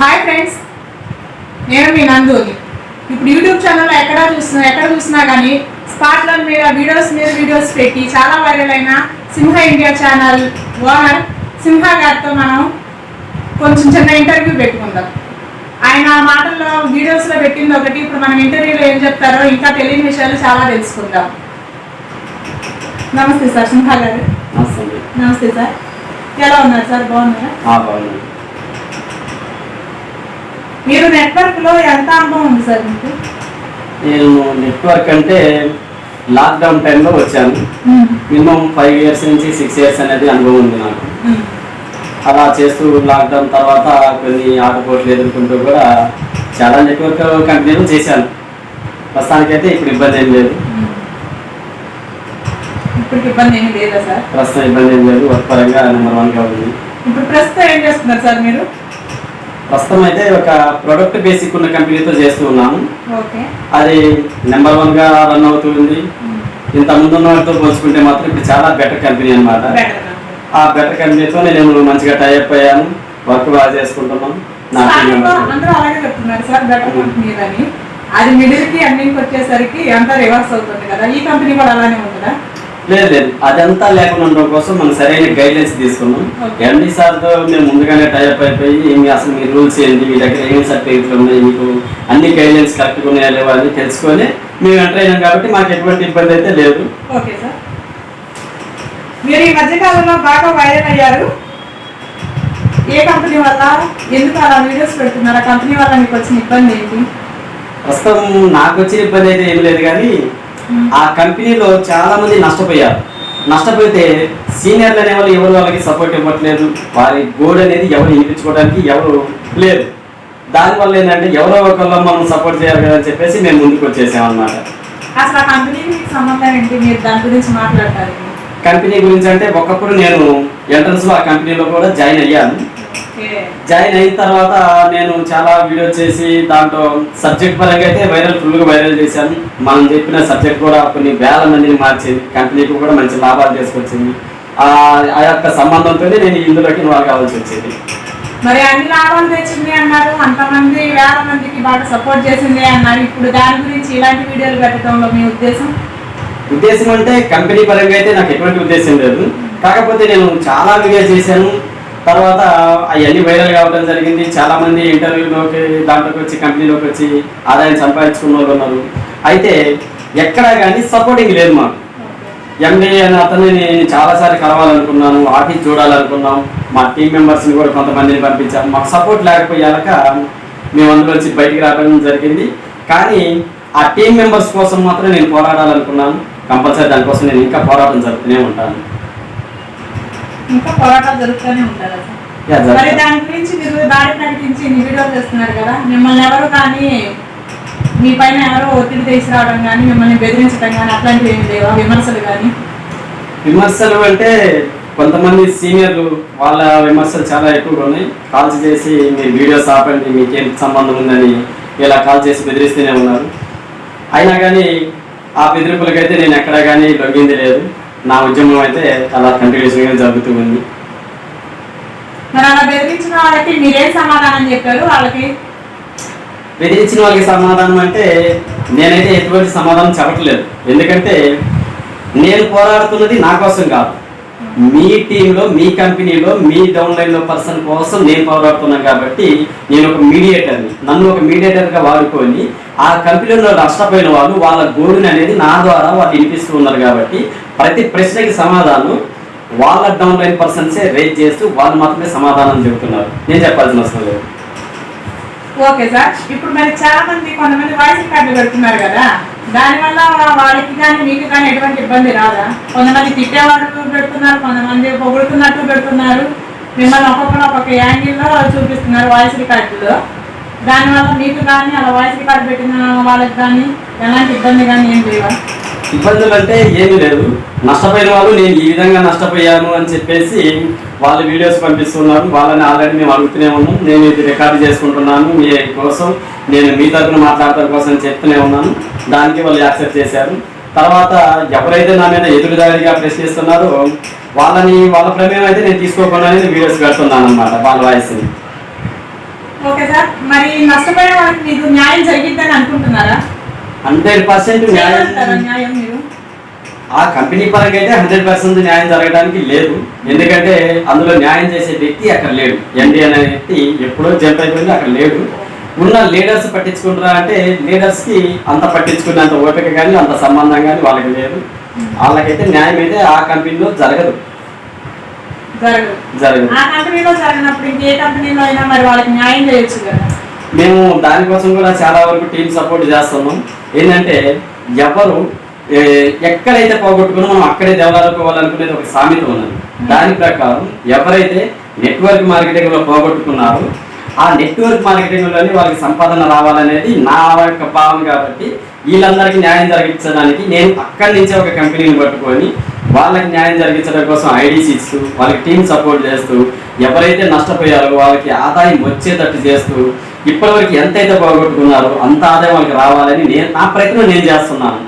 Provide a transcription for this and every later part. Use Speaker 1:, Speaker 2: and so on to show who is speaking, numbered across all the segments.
Speaker 1: Hi friends నేను మీ నందూరి. ఇప్పుడు YouTube ఛానల్లో ఎక్కడ చూస్తున్నా ఎక్కడ చూసినా కానీ స్పాట్ల మీద వీడియోస్ మీద వీడియోస్ పెట్టి చాలా వైరల్ అయిన Simha India channel owner Simha గారితో మనం కొంచెం చిన్న ఇంటర్వ్యూ పెట్టుకుందాం. ఆయన మాటల్లో వీడియోస్లో పెట్టింది ఒకటి ఇప్పుడు మనం ఇంటర్వ్యూలో ఏం చెప్తారో ఇంకా తెలియని విషయాలు చాలా తెలుసుకుందాం. నమస్తే సార్ సింహ గారు.
Speaker 2: నమస్తే
Speaker 1: సార్. ఎలా ఉన్నారు సార్? బాగున్నారా?
Speaker 2: బాగున్నాను
Speaker 1: మీరు నెట్వర్క్లో ఎంత అనుభవం ఉంది సార్ మీకు?
Speaker 2: నేను నెట్వర్క్ అంటే లాక్డౌన్ టైంలో వచ్చాను. మినిమం ఫైవ్ ఇయర్స్ నుంచి సిక్స్ ఇయర్స్ అనేది అనుభవం ఉంది నాకు. అలా చేస్తూ లాక్డౌన్ తర్వాత కొన్ని ఆటపోట్లు ఎదుర్కొంటూ కూడా చాలా నెట్వర్క్ కంపెనీలు చేశాను. ప్రస్తుతానికైతే ఇప్పుడు ఇబ్బంది ఏం లేదు.
Speaker 1: ఇప్పుడు ఇబ్బంది ఏమీ లేదా సార్?
Speaker 2: ప్రస్తుతం ఇబ్బంది ఏం లేదు. వర్క్ పరంగా నెంబర్ వన్గా ఉంది.
Speaker 1: ఇప్పుడు ప్రస్తుతం ఏం చేస్తున్నారు సార్ మీరు?
Speaker 2: ప్రస్తుతం అయితే ఒక ప్రొడక్ట్ బేసిక్ ఉన్న కంపెనీతో చేస్తూ ఉన్నాను
Speaker 1: ఓకే.
Speaker 2: అది నెంబర్ వన్గా రన్ అవుతుంది. ఇంత ముందు ఉన్న వాటితో పోల్చుకుంటే మాత్రం ఇప్పుడు చాలా బెటర్ కంపెనీ అన్నమాట.
Speaker 1: బెటర్
Speaker 2: ఆ బెటర్ కంపెనీతో నేను మంచిగా టైప్ అయ్యాను. వర్క్ బాగా చేసుకుంటున్నాం.
Speaker 1: అది మిడిల్కి అన్నింటికి వచ్చేసరికి అంతా రివర్స్ అవుతుంది కదా. ఈ కంపెనీ కూడా అలానే ఉంటుందా?
Speaker 2: లేదు లేదు. అదంతా లేకుండా ఉండడం కోసం మనం సరైన గైడ్లైన్స్ తీసుకున్నాం. ఎండి సార్తో మేము ముందుగానే టైప్ అయిపోయి మీ అసలు మీ రూల్స్ ఏంటి? మీ దగ్గర ఏమేమి సర్టిఫికెట్లు ఉన్నాయి? మీకు అన్ని గైడ్లైన్స్ కరెక్ట్గా ఉన్నాయా? లేవా? అని తెలుసుకొని మేము ఎంటర్ అయినాం కాబట్టి మాకు ఎటువంటి ఇబ్బంది అయితే లేదు.
Speaker 1: Okay sir. మీరు ఈ మధ్యకాలంలో బాగా వైరల్ అయ్యారు. ఏ కంపెనీ వల్ల? ఎందుకు అలా వీడియోస్ పెడుతున్నారు? ఆ కంపెనీ వల్ల మీకు వచ్చిన ఇబ్బంది ఏంటి?
Speaker 2: ప్రస్తుతం నాకు వచ్చిన ఇబ్బంది అయితే ఏం లేదు కానీ ఆ కంపెనీలో చాలా మంది నష్టపోయారు. నష్టపోతే సీనియర్లు అనే వాళ్ళు ఎవరు వాళ్ళకి సపోర్ట్ ఇవ్వట్లేదు. వారి గోడ్ అనేది ఎవరు వినిపించుకోవడానికి ఎవరు లేదు. దానివల్ల ఏంటంటే ఎవరో ఒకళ్ళు మనం సపోర్ట్ చేయాలి కదా అని చెప్పేసి మేము ముందుకు వచ్చేసాం అనమాట
Speaker 1: అసలు ఆ కంపెనీకి మీకు సంబంధం ఏంటి? మీరు దాని గురించి మాట్లాడతారు.
Speaker 2: కంపెనీ గురించి అంటే ఒకప్పుడు నేను ఎంట్రన్స్లో ఆ కంపెనీలో కూడా జాయిన్ అయ్యాను. జాయిన్ అయిన తర్వాత నేను చాలా వీడియో చేసి దాంట్లో సబ్జెక్ట్ పరంగా అయితే వైరల్ ఫుల్గా వైరల్ చేశాను. మనం చెప్పిన సబ్జెక్ట్ కూడా కొన్ని వేల మందిని మార్చింది. కంపెనీకి కూడా మంచి లాభాలు తీసుకొచ్చింది ఆ ఆ యొక్క సంబంధంతోనే నేను ఇందులోకి ఇన్వాల్వ్ కావాల్సి వచ్చింది.
Speaker 1: మరి అన్ని లాభాలు తెచ్చింది అన్నారు. అంతమంది వేల మందికి బాగా సపోర్ట్ చేసింది అన్నారు. ఇప్పుడు దాని గురించి ఇలాంటి వీడియోలు పెట్టడంలో మీ ఉద్దేశం?
Speaker 2: ఉద్దేశం అంటే కంపెనీ పరంగా అయితే నాకు ఎటువంటి ఉద్దేశం లేదు. కాకపోతే నేను చాలా వీడియో చేశాను. తర్వాత అవన్నీ వైరల్ కావడం జరిగింది. చాలా మంది ఇంటర్వ్యూలోకి దాంట్లోకి వచ్చి కంపెనీలోకి వచ్చి ఆదాయం సంపాదించుకున్న వాళ్ళు ఉన్నారు. అయితే ఎక్కడా కానీ సపోర్టింగ్ లేదు మాకు. ఎంబీఏ అని అతన్ని నేను చాలాసార్లు కలవాలనుకున్నాను ఆఫీస్ చూడాలనుకున్నాం. మా టీం మెంబర్స్ని కూడా కొంతమందిని పంపించాం. మాకు సపోర్ట్ లేకపోయాక మేము అందులో వచ్చి బయటికి రావడం జరిగింది. కానీ ఆ టీం మెంబర్స్ కోసం మాత్రం నేను పోరాడాలనుకున్నాను. కంపల్సరీ దానికోసం నేను ఇంకా పోరాటం జరుపుతూనే ఉంటాను.
Speaker 1: ఇంకా పోరాటాలు జరుగుతూనే ఉంటారు మరి. దాని గురించి మీరు దాడి ప్రకటించి వీడియోలు చేస్తున్నారు కదా మిమ్మల్ని ఎవరు కానీ మీ పైన ఎవరో ఒత్తిడి తీసుకురావడం కానీ మిమ్మల్ని బెదిరించడం కానీ అట్లాంటివి ఏమి లేవా? విమర్శలు కానీ?
Speaker 2: విమర్శలు అంటే కొంతమంది సీనియర్లు వాళ్ళ విమర్శలు చాలా ఎక్కువగా ఉన్నాయి. కాల్స్ చేసి మీరు వీడియోస్ ఆపండి మీకేం సంబంధం ఉందని ఇలా కాల్ చేసి బెదిరిస్తూనే ఉన్నారు. అయినా కానీ ఆ బెదిరింపులకైతే నేను ఎక్కడా కానీ లొంగింది లేదు. నా ఉద్యమం అయితే అలా కంటిన్యూస్గా జరుగుతూ ఉంది.
Speaker 1: మరి అలా బెదిరించిన వాళ్ళకి మీరేం సమాధానం చెప్పారు? వాళ్ళకి
Speaker 2: బెదిరించిన వాళ్ళకి సమాధానం అంటే నేనైతే ఎటువంటి సమాధానం చెప్పట్లేదు. ఎందుకంటే నేను పోరాడుతున్నది నా కోసం కాదు. మీ టీంలో మీ కంపెనీలో మీ డౌన్ లైన్లో పర్సన్ కోసం నేను పోరాడుతున్నాను కాబట్టి నేను ఒక మీడియేటర్ని నన్ను ఒక మీడియేటర్గా వాడుకొని ఆ కంపెనీలో నష్టపోయిన వాళ్ళు వాళ్ళ గోడుని అనేది నా ద్వారా వాళ్ళు వినిపిస్తూ ఉన్నారు కాబట్టి ప్రతి ప్రశ్నకి సమాధానం వాళ్ళ డౌన్ లైన్ పర్సన్సే రేట్ చేస్తూ వాళ్ళు మాత్రమే సమాధానం చెబుతున్నారు. నేను చెప్పాల్సిన అవసరం లేదు.
Speaker 1: Okay sir. ఇప్పుడు మరి చాలా మంది కొంతమంది వాయిస్ రికార్డులు పెడుతున్నారు కదా. దానివల్ల వాళ్ళకి కానీ మీకు కానీ ఎటువంటి ఇబ్బంది రాదా? కొంతమంది తిట్టేవాళ్ళు పెడుతున్నారు కొంతమంది పొగుడుతున్నట్టు పెడుతున్నారు. మిమ్మల్ని ఒక్కొక్కరు ఒక్కొక్క యాంగిల్లో చూపిస్తున్నారు వాయిస్ రికార్డులో. దానివల్ల మీకు కానీ అలా వాయిస్ రికార్డు పెట్టిన వాళ్ళకి కానీ ఎలాంటి ఇబ్బంది కానీ ఏం లేవా?
Speaker 2: ఇబ్బందులు అంటే ఏమీ లేదు నష్టపోయిన వాళ్ళు నేను ఈ విధంగా నష్టపోయాను అని చెప్పేసి వాళ్ళు వీడియోస్ పంపిస్తున్నారు. వాళ్ళని ఆల్రెడీ మేము అడుగుతూనే ఉన్నాం. నేను ఇది రికార్డు చేసుకుంటున్నాను. మీ కోసం నేను మీ తరఫున మాట్లాడటం కోసం చెప్తూనే ఉన్నాను. దానికి వాళ్ళు యాక్సెప్ట్ చేశారు. తర్వాత ఎవరైతే నా మీద ఎదురుదారిగా ప్రశ్నిస్తున్నారో వాళ్ళని వాళ్ళ ప్రమేయం అయితే నేను తీసుకోకుండా వీడియోస్ పెడుతున్నాను అనమాట వాళ్ళ వాయిస్ని.
Speaker 1: Okay sir. మరి నష్టపోయిన వాళ్ళకి మీకు న్యాయం జరిగిద్దని అనుకుంటున్నారా?
Speaker 2: హండ్రెడ్ పర్సెంట్ న్యాయం
Speaker 1: మీరు?
Speaker 2: ఆ కంపెనీ పరంగా అయితే హండ్రెడ్ పర్సెంట్ న్యాయం జరగడానికి లేదు. ఎందుకంటే అందులో న్యాయం చేసే వ్యక్తి అక్కడ లేడు. ఎండి అనే వ్యక్తి ఎప్పుడో జంప్ అయిపోయింది అక్కడ లేడు. ఉన్న లీడర్స్ పట్టించుకుంటారా అంటే లీడర్స్కి అంత పట్టించుకునేంత ఓపిక కానీ అంత సంబంధం కానీ వాళ్ళకి లేదు. వాళ్ళకైతే న్యాయం అయితే ఆ కంపెనీలో జరగదు.
Speaker 1: జరగదు.
Speaker 2: జరగదు.
Speaker 1: ఆ కంపెనీలో జరిగినప్పుడు ఇంకే కంపెనీలో అయినా మరి వాళ్ళకి న్యాయం చేయొచ్చు కదా.
Speaker 2: మేము దానికోసం కూడా చాలా వరకు టీం సపోర్ట్ చేస్తున్నాం ఏంటంటే ఎవరు ఎక్కడైతే పోగొట్టుకున్నా మనం అక్కడే దేవాలనుకోవాలనుకునేది ఒక సామెత ఉన్నది. దాని ప్రకారం ఎవరైతే నెట్వర్క్ మార్కెటింగ్లో పోగొట్టుకున్నారో ఆ నెట్వర్క్ మార్కెటింగ్లోనే వాళ్ళకి సంపాదన రావాలనేది నా యొక్క భావన కాబట్టి వీళ్ళందరికీ న్యాయం జరిగించడానికి నేను అక్కడి నుంచే ఒక కంపెనీని పట్టుకొని వాళ్ళకి న్యాయం జరిగించడం కోసం ఐడీస్ ఇస్తూ వాళ్ళకి టీం సపోర్ట్ చేస్తూ ఎవరైతే నష్టపోయారో వాళ్ళకి ఆదాయం వచ్చేటట్టు చేస్తూ ఇప్పటివరకు ఎంతైతే పోగొట్టుకున్నారో అంత ఆదాయం వాళ్ళకి రావాలని నేను నా ప్రయత్నం నేను చేస్తున్నాను.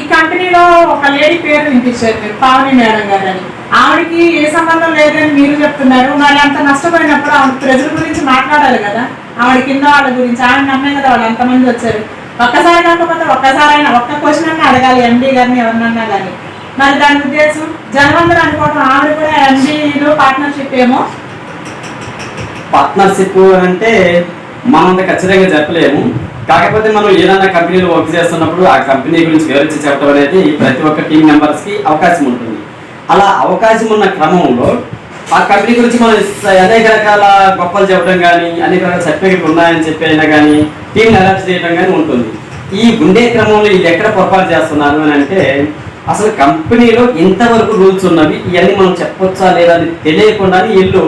Speaker 1: ఈ కంపెనీలో ఒక లేడీ పేరు వినిపించారు మీరు పావని మేడం గారు అని ఆవిడకి ఏ సంబంధం లేదని మీరు చెప్తున్నారు. మరి అంత నష్టపోయినప్పుడు ఆవిడ ప్రజల గురించి మాట్లాడాలి కదా. ఆవిడ కింద వాళ్ళ గురించి ఆవిడ నమ్మే కదా వాళ్ళు అంతమంది వచ్చారు. ఒక్కసారి కాకపోతే ఒక్కసారి అయినా ఒక్క క్వశ్చన్ అన్నా అడగాలి ఎండి గారిని ఎవరినన్నా కానీ మరి దాని ఉద్దేశం జనమందరూ అనుకోవడం ఆవిడ కూడా ఎండీలో పార్ట్నర్షిప్ ఏమో.
Speaker 2: పార్ట్నర్షిప్ అంటే మనంత ఖచ్చితంగా చెప్పలేము. కాకపోతే మనం ఏదైనా కంపెనీలో వర్క్ చేస్తున్నప్పుడు ఆ కంపెనీ గురించి వివరించి చెప్పడం అనేది ప్రతి ఒక్క టీం మెంబర్స్కి అవకాశం ఉంటుంది. అలా అవకాశం ఉన్న క్రమంలో ఆ కంపెనీ గురించి మనం అనేక రకాల గొప్పలు చెప్పడం కానీ అనేక రకాల సర్టిఫికెట్లు ఉన్నాయని చెప్పి అయినా కానీ టీం అలర్ట్ చేయడం కానీ ఉంటుంది. ఈ గుండే క్రమంలో ఇది ఎక్కడ పొరపాటు చేస్తున్నారు అని అంటే అసలు కంపెనీలో ఇంతవరకు రూల్స్ ఉన్నవి? ఇవన్నీ మనం చెప్పొచ్చా లేదా అని తెలియకుండా వీళ్ళు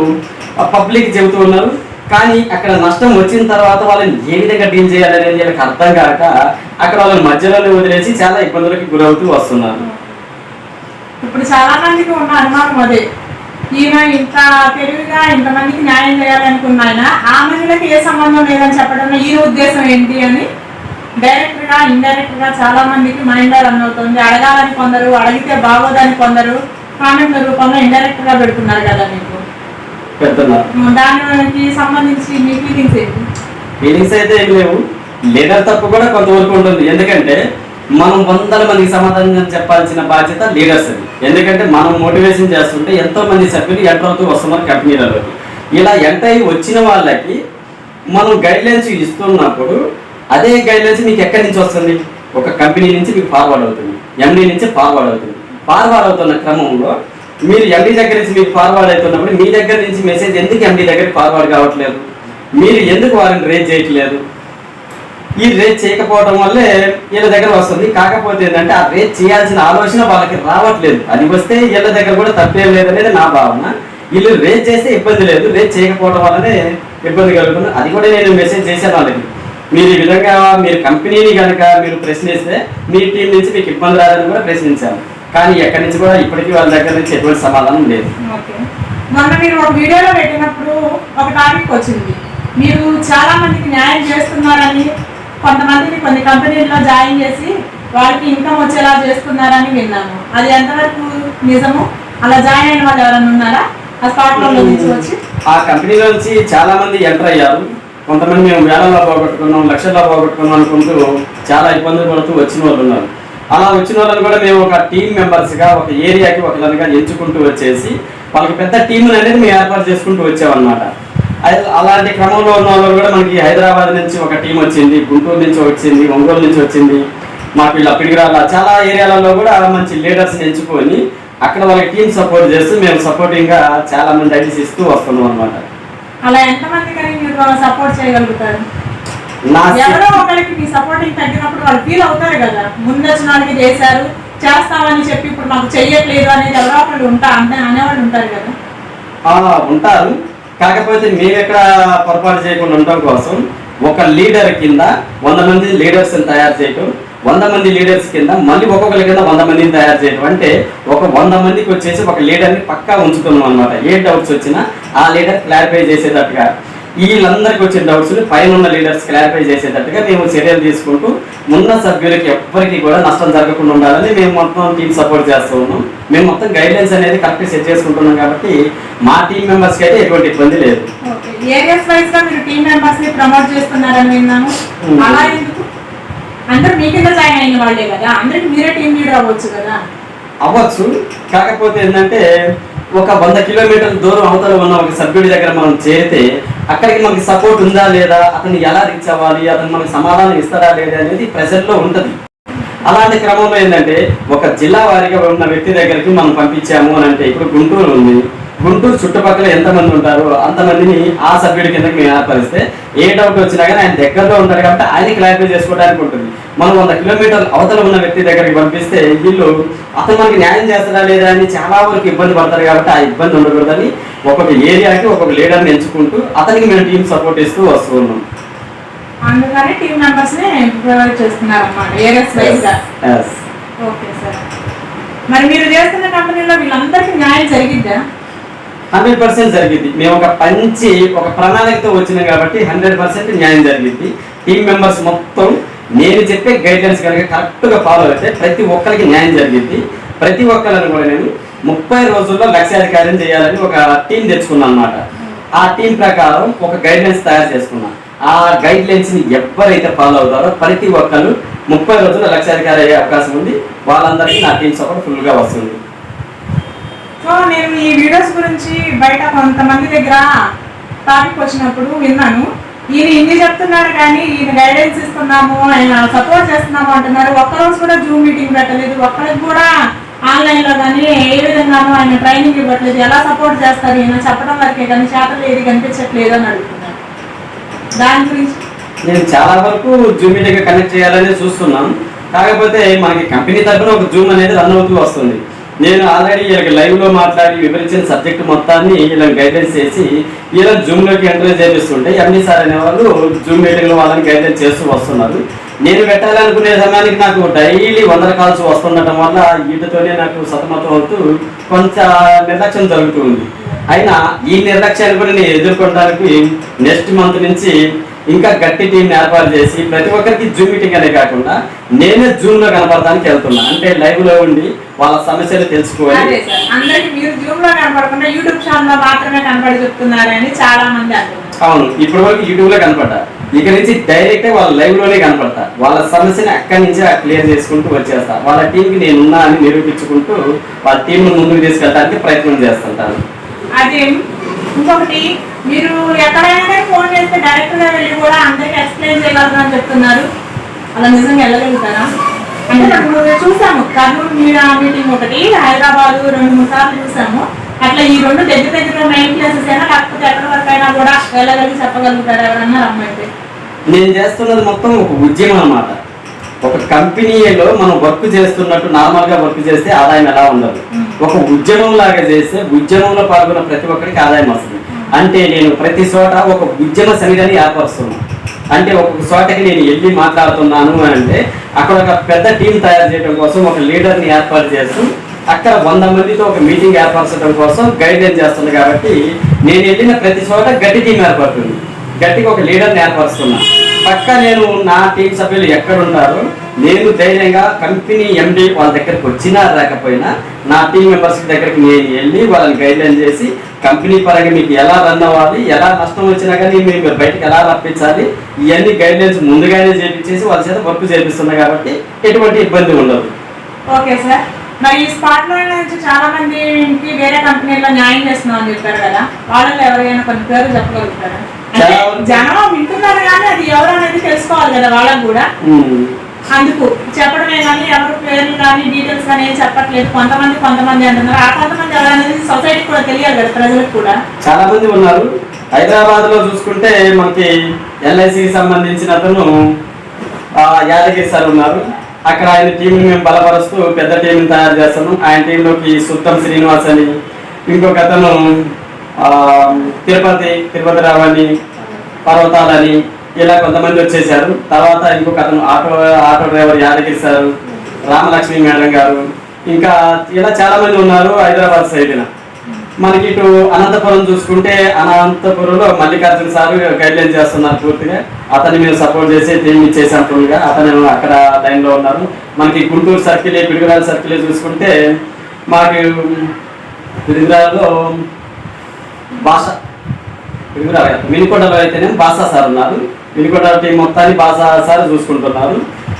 Speaker 2: పబ్లిక్ చెబుతూ ఉన్నారు. కానీ అక్కడ నష్టం వచ్చిన తర్వాత వాళ్ళని ఏ విధంగా డీల్ చేయాలనేది వీళ్ళకి అర్థం కాక అక్కడ వాళ్ళని మధ్యలోనే వదిలేసి చాలా ఇబ్బందులకి గురవుతూ వస్తున్నారు.
Speaker 1: ఇప్పుడు చాలా మందికి ఉన్న అనుమానం అదే. ఈయన ఇంత తెలివిగా ఇంతమందికి న్యాయం చేయాలనుకున్న ఆయన ఆ మహిళకి ఏ సంబంధం లేదని చెప్పడంలో ఈ ఉద్దేశం ఏంటి అని డైరెక్ట్గా ఇండైరెక్ట్గా చాలా మందికి మైండ్ రన్ అవుతుంది. అడగాలని కొందరు అడిగితే బాగోదని కొందరు కామెంట్ల రూపంలో ఇండైరెక్ట్గా పెడుతున్నారు కదా మీకు.
Speaker 2: పెడుతున్నారు.
Speaker 1: దానికి సంబంధించి మీ ఫీలింగ్స్ ఏంటి?
Speaker 2: ఫీలింగ్స్ అయితే ఏం లేవు. లీడర్ తప్పు కూడా కొంతవరకు ఉంటుంది. ఎందుకంటే మనం వందల మందికి సమాధానం చెప్పాల్సిన బాధ్యత లీడర్స్ అది. ఎందుకంటే మనం మోటివేషన్ చేస్తుంటే ఎంతో మంది సభ్యులు ఎంటర్ అవుతూ వస్తున్నారు కంపెనీలలోకి ఇలా ఎంటర్ అయ్యి వచ్చిన వాళ్ళకి మనం గైడ్ లైన్స్ ఇస్తున్నప్పుడు అదే గైడ్లైన్స్ మీకు ఎక్కడి నుంచి వస్తుంది? ఒక కంపెనీ నుంచి మీకు ఫార్వర్డ్ అవుతుంది. ఎండీ నుంచి ఫార్వర్డ్ అవుతుంది. ఫార్వర్డ్ అవుతున్న క్రమంలో మీరు ఎండీ దగ్గర నుంచి మీకు ఫార్వర్డ్ అవుతున్నప్పుడు మీ దగ్గర నుంచి మెసేజ్ ఎందుకు ఎండీ దగ్గర ఫార్వర్డ్ కావట్లేదు? మీరు ఎందుకు వారిని రేజ్ చేయట్లేదు? ఈ రేజ్ చేయకపోవడం వల్లే వీళ్ళ దగ్గర వస్తుంది. కాకపోతే ఏంటంటే ఆ రేజ్ చేయాల్సిన ఆలోచన వాళ్ళకి రావట్లేదు. అది వస్తే వీళ్ళ దగ్గర కూడా తప్పేం లేదనేది నా భావన. వీళ్ళు రేజ్ చేస్తే ఇబ్బంది లేదు. రేజ్ చేయకపోవడం వల్లనే ఇబ్బంది కలుగుతుంది. అది కూడా నేను మెసేజ్ చేశాను వాళ్ళకి. మీరు ఈ విధంగా మీరు కంపెనీని కనుక మీరు ప్రశ్నిస్తే మీ టీం నుంచి మీకు ఇబ్బంది రాదని కూడా ప్రశ్నించాను కానీ ఎక్కడి నుంచి కూడా ఇప్పటికీ వాళ్ళ దగ్గర నుంచి ఎటువంటి సమాధానం లేదు.
Speaker 1: ఓకే. మొన్న మీరు ఒక వీడియోలో పెట్టినప్పుడు ఒక టాపిక్ వచ్చింది. మీరు చాలా మందికి న్యాయం చేస్తున్నారని కొంతమందిని కొన్ని కంపెనీల్లో జాయిన్ చేసి వాళ్ళకి ఇన్కమ్ వచ్చేలా చేస్తున్నారని విన్నాను అది ఎంతవరకు నిజము? అలా జాయిన్ అయిన వాళ్ళు ఎవరైనా ఉన్నారా? ఆ స్పాట్లో నుంచి వచ్చి.
Speaker 2: ఆ కంపెనీలో నుంచి చాలా మంది ఎంటర్ అయ్యారు. కొంతమంది మేము వేలల్లో పోగొట్టుకున్నాం లక్షల్లో పోగొట్టుకున్నాం అనుకుంటూ చాలా ఇబ్బందులు పడుతూ వచ్చిన వాళ్ళు ఉన్నారు. అలా వచ్చిన వాళ్ళని కూడా మేము ఒక టీం మెంబర్స్గా ఒక ఏరియాకి ఒకరిగా ఎంచుకుంటూ వచ్చేసి వాళ్ళకి పెద్ద టీం అనేది మేము ఏర్పాటు చేసుకుంటూ వచ్చామన్నమాట. అలాంటి క్రమంలో ఉన్న వాళ్ళు కూడా మనకి హైదరాబాద్ నుంచి ఒక టీం వచ్చింది గుంటూరు నుంచి వచ్చింది ఒంగోలు నుంచి వచ్చింది మాకు ఇలా పిడిగిరాల చాలా ఏరియాలలో కూడా మంచి లీడర్స్ ఎంచుకొని అక్కడ వాళ్ళకి టీం సపోర్ట్ చేస్తూ మేము సపోర్టింగ్గా చాలామంది చాలా మంది ఇస్తూ వస్తున్నాం అనమాట
Speaker 1: అలా ఎంతమంది కానీ మీరు సపోర్ట్ చేయగలుగుతారు? ఎవరో ఒకరికి మీ సపోర్టింగ్ తగ్గినప్పుడు వాళ్ళు ఫీల్ అవుతారు కదా. ముందు వచ్చిన వాళ్ళకి చేశారు చేస్తామని చెప్పి ఇప్పుడు మాకు చెయ్యట్లేదు అనేది ఎవరో ఒకళ్ళు ఉంటా అంటే అనేవాళ్ళు ఉంటారు కదా.
Speaker 2: ఉంటారు. కాకపోతే మేము ఎక్కడ పొరపాటు చేయకుండా ఉండటం కోసం ఒక లీడర్ కింద వంద మంది లీడర్స్ తయారు చేయటం వంద మంది లీడర్స్ కింద మళ్ళీ ఒక్కొక్కరి కింద వంద మందిని తయారు చేయడం అంటే ఒక వంద మందికి వచ్చేసి ఒక లీడర్ని పక్కా ఉంచుతున్నాం అనమాట ఏ డౌట్స్ వచ్చినా ఆ లీడర్ క్లారిఫై చేసేటట్టుగా వీళ్ళందరికీ వచ్చిన డౌట్స్ పైన ఉన్న లీడర్స్ క్లారిఫై చేసేటట్టుగా మేము చర్యలు తీసుకుంటూ ఉన్న సభ్యులకి ఎవ్వరికి కూడా నష్టం జరగకుండా ఉండాలని మేము మొత్తం టీం సపోర్ట్ చేస్తూ ఉన్నాం. మేము మొత్తం గైడ్లైన్స్ అనేది కరెక్ట్ సెట్ చేసుకుంటున్నాం కాబట్టి మా టీం మెంబర్స్కి అయితే ఎటువంటి ఇబ్బంది లేదు.
Speaker 1: ఏరియాస్ వైజ్గా మీరు టీమ్ మెంబర్స్ని ప్రమోట్ చేస్తున్నారని విన్నాను. అలా ఎందుకు? అందరూ మీ కింద జాయిన్ అయిన వాళ్ళే కదా. అందరికి మీరే టీమ్ లీడర్ అవ్వచ్చు కదా.
Speaker 2: అవ్వచ్చు. కాకపోతే ఏంటంటే ఒక వంద కిలోమీటర్ల దూరం అవతల ఉన్న ఒక సభ్యుడి దగ్గర మనం చేరితే అక్కడికి మనకి సపోర్ట్ ఉందా లేదా అతన్ని ఎలా రీచ్ అవ్వాలి అతను మనకి సమాధానం ఇస్తారా లేదా అనేది ప్రజల్లో ఉంటుంది. అలాంటి క్రమంలో ఏంటంటే ఒక జిల్లా వారిగా ఉన్న వ్యక్తి దగ్గరికి మనం పంపించాము అని అంటే ఇప్పుడు గుంటూరు ఉంది. గుంటూరు చుట్టుపక్కల ఎంతమంది ఉంటారో అంతమందిని ఆ సభ్యుడి కిందకి మేము ఏర్పరిస్తే ఏ డౌట్ వచ్చినా కానీ ఆయన దగ్గరలో ఉంటారు కాబట్టి ఆయన క్లారిఫై చేసుకోవడానికి ఉంటుంది. మనం వంద కిలోమీటర్లు అవతల ఉన్న వ్యక్తి దగ్గరికి పంపిస్తే వీళ్ళు అతను మనకి న్యాయం చేస్తారా లేదా అని చాలా వరకు ఇబ్బంది పడతారు కాబట్టి ఆ ఇబ్బంది ఉండకూడదని ఒక్కొక్క ఏరియాకి ఒక్కొక్క లీడర్ని ఎంచుకుంటూ అతనికి మేము టీం సపోర్ట్ ఇస్తూ వస్తూ ఉన్నాం.
Speaker 1: అందుకని టీమ్ మెంబర్స్ని ప్రొవైడ్ చేస్తున్నారు అన్నమాట ఏరియాస్ వైజ్గా.
Speaker 2: Yes.
Speaker 1: ఓకే సార్ మరి మీరు చేస్తున్న కంపెనీలో వీళ్ళందరికీ న్యాయం జరిగిద్దా?
Speaker 2: హండ్రెడ్ పర్సెంట్ జరిగింది. మేము ఒక పంచి ఒక ప్రణాళికతో వచ్చినాం కాబట్టి హండ్రెడ్ పర్సెంట్ న్యాయం జరిగింది. టీమ్ మెంబర్స్ మొత్తం నేను చెప్పే గైడ్లైన్స్ కనుక కరెక్ట్గా ఫాలో అయితే ప్రతి ఒక్కరికి న్యాయం జరిగింది. ప్రతి ఒక్కరిని కూడా నేను ముప్పై రోజుల్లో లక్ష్యాధికారం చేయాలని ఒక టీం తెచ్చుకున్నాను అనమాట ఆ టీం ప్రకారం ఒక గైడ్లైన్స్ తయారు చేసుకున్నాను ఆ గైడ్లైన్స్ని ఎవరైతే ఫాలో అవుతారో ప్రతి ఒక్కరు ముప్పై రోజుల్లో లక్ష్యాధికారి అయ్యే అవకాశం ఉంది. వాళ్ళందరికీ నా టీం సపోర్ట్ ఫుల్గా వస్తుంది.
Speaker 1: సో నేను ఈ వీడియోస్ గురించి బయట కొంతమంది దగ్గర టాపిక్ వచ్చినప్పుడు విన్నాను. ఈయన ఇన్ని చెప్తున్నారు కానీ ఈయన గైడెన్స్ ఇస్తున్నాము ఆయన సపోర్ట్ చేస్తున్నాము అంటున్నారు. ఒక్కరోజు కూడా జూమ్ మీటింగ్ పెట్టలేదు. ఒక్కరికి కూడా ఆన్లైన్లో కానీ ఏ విధంగానూ ఆయన ట్రైనింగ్ ఇవ్వట్లేదు. ఎలా సపోర్ట్ చేస్తారు? ఈయన చెప్పడం వరకే కానీ చేతలు ఏది కనిపించట్లేదు అని అడుగుతున్నారు. దాని గురించి
Speaker 2: నేను చాలా వరకు జూమ్ మీటింగ్ కనెక్ట్ చేయాలని చూస్తున్నాం. కాకపోతే మనకి కంపెనీ తరఫున ఒక జూమ్ అనేది రన్ అవుతూ వస్తుంది. నేను ఆల్రెడీ వీళ్ళకి లైవ్లో మాట్లాడి వివరించిన సబ్జెక్ట్ మొత్తాన్ని వీళ్ళని గైడెన్స్ చేసి వీళ్ళని జూమ్లోకి ఎంటర్ చేపిస్తుంటే ఎంఈ సార్ అనే వాళ్ళు జూమ్ మీటింగ్లో వాళ్ళని గైడెన్స్ చేస్తూ వస్తున్నారు. నేను పెట్టాలనుకునే సమయానికి నాకు డైలీ వందల కాల్స్ వస్తుండటం వల్ల వీటితోనే నాకు సతమతం అవుతూ కొంత నిర్లక్ష్యం జరుగుతూ ఉంది. అయినా ఈ నిర్లక్ష్యాన్ని కూడా నేను ఎదుర్కొనడానికి నెక్స్ట్ మంత్ నుంచి ఇంకా గట్టి టీం ఏర్పాటు చేసి ప్రతి ఒక్కరికి జూమ్ మీటింగ్ అనే కాకుండా నేనే జూమ్లో కనపడడానికి వెళ్తున్నా. అంటే లైవ్లో ఉండి వాళ్ళ సమస్యలు తెలుసుకోవాలి.
Speaker 1: అందరికి మీరు జూమ్లో కనపడకుండా యూట్యూబ్ ఛానల్లో మాత్రమే కనపడి చెప్తున్నారని చాలా మంది
Speaker 2: అవును. ఇప్పటి వరకు యూట్యూబ్లో కనపడ్డా. ఇక నుంచి డైరెక్ట్ వాళ్ళ లైవ్లోనే కనపడతా. వాళ్ళ సమస్యని అక్కడి నుంచి క్లియర్ చేసుకుంటూ వచ్చేస్తా. వాళ్ళ టీం కి నేను ఉన్నా అని నిరూపించుకుంటూ వాళ్ళ టీం ముందుకు తీసుకెళ్ళడానికి ప్రయత్నం చేస్తుంటాను.
Speaker 1: అది. ఇంకొకటి మీరు ఎక్కడైనా ఫోన్ చేస్తే డైరెక్ట్గా వెళ్ళి కూడా అందరికి ఎక్స్ప్లెయిన్ చేయగలరు అని చెప్తున్నారు. అలా నిజంగా వెళ్ళగలుగుతారా? అంటే ఇప్పుడు చూసాము కర్నూలు మీడియా మీటింగ్ ఒకటి హైదరాబాద్ రెండు మూడు సార్లు చూసాము అట్లా ఈ రెండు దగ్గర దగ్గర మెయిన్ ప్లేసెస్ అయినా కాకపోతే ఎక్కడి వరకు అయినా కూడా వెళ్ళగలిగి చెప్పగలుగుతారు ఎవరన్నా రమ్మైతే
Speaker 2: నేను చేస్తున్నది మొత్తం ఒక ఉద్యమం అన్నమాట. ఒక కంపెనీలో మనం వర్క్ చేస్తున్నట్టు నార్మల్గా వర్క్ చేస్తే ఆదాయం ఎలా ఉండదు. ఒక ఉద్యమం లాగా చేస్తే ఉద్యమంలో పాల్గొన్న ప్రతి ఒక్కరికి ఆదాయం వస్తుంది. అంటే నేను ప్రతి చోట ఒక ఉద్యమ సమితిని ఏర్పరుస్తున్నాను. అంటే ఒక చోటకి నేను వెళ్ళి మాట్లాడుతున్నాను అని అంటే అక్కడ ఒక పెద్ద టీం తయారు చేయడం కోసం ఒక లీడర్ని ఏర్పాటు చేస్తూ అక్కడ వంద మందితో ఒక మీటింగ్ ఏర్పరచడం కోసం గైడ్లైన్ చేస్తుంది కాబట్టి నేను వెళ్ళిన ప్రతి చోట గట్టి టీం ఏర్పడుతుంది. గట్టిగా ఒక లీడర్ని ఏర్పరుస్తున్నాను పక్క నేను నా టీం సభ్యులు ఎక్కడున్నారో నేను ధైర్యంగా కంపెనీ ఎండి వాళ్ళ దగ్గరికి వచ్చినా రాకపోయినా నా టీం మెంబర్స్ దగ్గరికి నేను వెళ్ళి వాళ్ళని గైడ్లైన్ చేసి కంపెనీ పరంగా మీకు ఎలా రన్ అవ్వాలి ఎలా నష్టం వచ్చినా కానీ మీరు బయటకు ఎలా రప్పించాలి ఇవన్నీ గైడ్లైన్స్ ముందుగానే చేపించేసి వాళ్ళ చేత వర్క్ చేపిస్తున్నా కాబట్టి ఎటువంటి ఇబ్బంది ఉండదు.
Speaker 1: Okay sir. మరి ఈ స్పాట్ నుంచి చాలా మందికి వేరే కంపెనీలో న్యాయం చేస్తున్నాం అని చెప్పారు కదా. వాళ్ళలో ఎవరైనా కొన్ని పేర్లు చెప్పగలుగుతారా? జనం వింటున్నారు కానీ అది ఎవరు అనేది తెలుసుకోవాలి కదా వాళ్ళకు కూడా. అందుకు చెప్పడమే కానీ ఎవరు పేర్లు కానీ డీటెయిల్స్ కానీ ఏం చెప్పట్లేదు. కొంతమంది కొంతమంది అంటున్నారు. ఆ కొంతమంది ఎవరనేది సొసైటీకి కూడా తెలియాలి కదా ప్రజలకు కూడా.
Speaker 2: చాలా మంది ఉన్నారు. హైదరాబాద్లో చూసుకుంటే మనకి ఎల్ఐసికి సంబంధించిన అతను యాదగిరి సార్ ఉన్నారు. అక్కడ ఆయన టీంని మేము బలపరుస్తూ పెద్ద టీంని తయారు చేస్తున్నాం. ఆయన టీంలోకి సుత్తం శ్రీనివాస్ అని ఇంకొక అతను తిరుపతి తిరుపతి రావని పర్వతాలని ఇలా కొంతమంది వచ్చేసారు. తర్వాత ఇంకొక అతను auto auto driver Yadagiri sir Ramalakshmi madam గారు. ఇంకా ఇలా చాలా మంది ఉన్నారు హైదరాబాద్ సైడ్న. మనకి ఇటు అనంతపురం చూసుకుంటే అనంతపురంలో మల్లికార్జున సార్ గైడ్లైన్ చేస్తున్నారు పూర్తిగా. అతన్ని మేము సపోర్ట్ చేసి టీం ఇచ్చేసాం ఫుల్గా. అతను అక్కడ లైన్లో ఉన్నారు. మనకి గుంటూరు సర్కిల్ పిడుగురాల సర్కిల్ చూసుకుంటే మాకు పిడుగురాల్లో భాష పిడుగురాల వినుకొండలో అయితేనే బాసా సార్ ఉన్నారు. మినికొండ టీం మొత్తాన్ని బాసా సార్ చూసుకుంటున్నారు.